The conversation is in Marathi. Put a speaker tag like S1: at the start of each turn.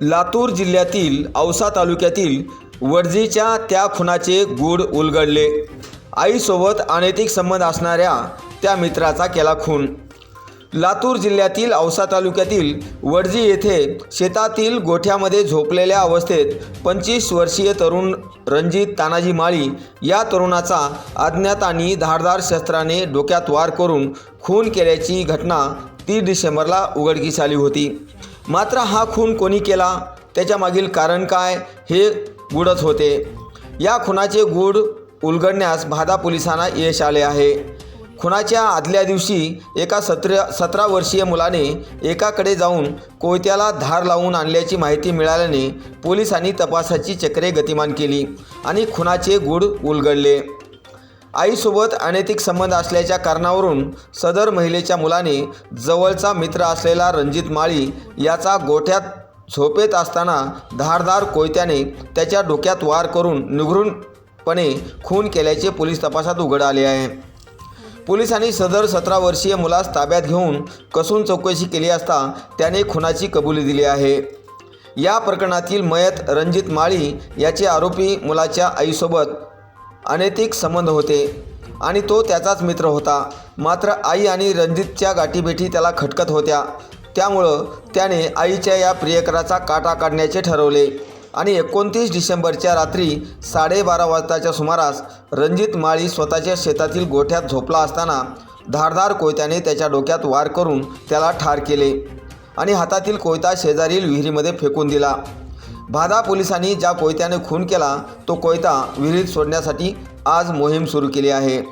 S1: लातूर जिल्ह्यातील औसा तालुक्यातील वडजीच्या त्या खुनाचे गूढ उलगडले. आईसोबत अनैतिक संबंध असणाऱ्या त्या मित्राचा केला खून. लातूर जिल्ह्यातील औसा तालुक्यातील वडजी येथे शेतातील गोठ्यामध्ये झोपलेल्या अवस्थेत पंचवीस वर्षीय तरुण रणजित तानाजी माळी या तरुणाचा अज्ञातांनी धारदार शस्त्राने डोक्यात वार करून खून केल्याची घटना तीस डिसेंबरला उघडकीस आली होती. मात्र हा खून कोणी केला? त्याच्यामागील कारण काय? हे गुडत होते. या खुनाचे गूढ उलगडण्यास भादा पोलिसांना यश आले आहे. खुनाच्या आदल्या दिवशी एका सतरा सतरा वर्षीय मुलाने एकाकडे जाऊन कोयत्याला धार लावून आणल्याची माहिती मिळाल्याने पोलिसांनी तपासाची चक्रे गतिमान केली आणि खुनाचे गूढ उलगडले. आईसोबत अनैतिक संबंध असल्याच्या कारणावरून सदर महिलेच्या मुलाने जवळचा मित्र असलेला रणजित माळी याचा गोठ्यात झोपेत असताना धारदार कोयत्याने त्याच्या डोक्यात वार करून निघृणपणे खून केल्याचे पोलीस तपासात उघड आले आहे. पोलिसांनी सदर सतरा वर्षीय मुलास ताब्यात घेऊन कसून चौकशी केली असता त्याने खुनाची कबुली दिली आहे. या प्रकरणातील मयत रणजित माळी याचे आरोपी मुलाच्या आईसोबत अनैतिक संबंध होते आणि तो त्याचाच मित्र होता. मात्र आई आणि रणजितच्या गाठीभेटी त्याला खटकत होत्या. त्यामुळं त्याने आईच्या या प्रियकराचा काटा काढण्याचे ठरवले. आणि एकोणतीस डिसेंबरच्या रात्री साडेबारा वाजताच्या सुमारास रणजित माळी स्वतःच्या शेतातील गोठ्यात झोपला असताना धारदार कोयत्याने त्याच्या डोक्यात वार करून त्याला ठार केले आणि हातातील कोयता शेजारील विहिरीमध्ये फेकून दिला. भादा पोलिसांनी ज्या कोयत्याने खून केला तो कोयता विहिरीत सोडण्यासाठी आज मोहीम सुरू केली आहे.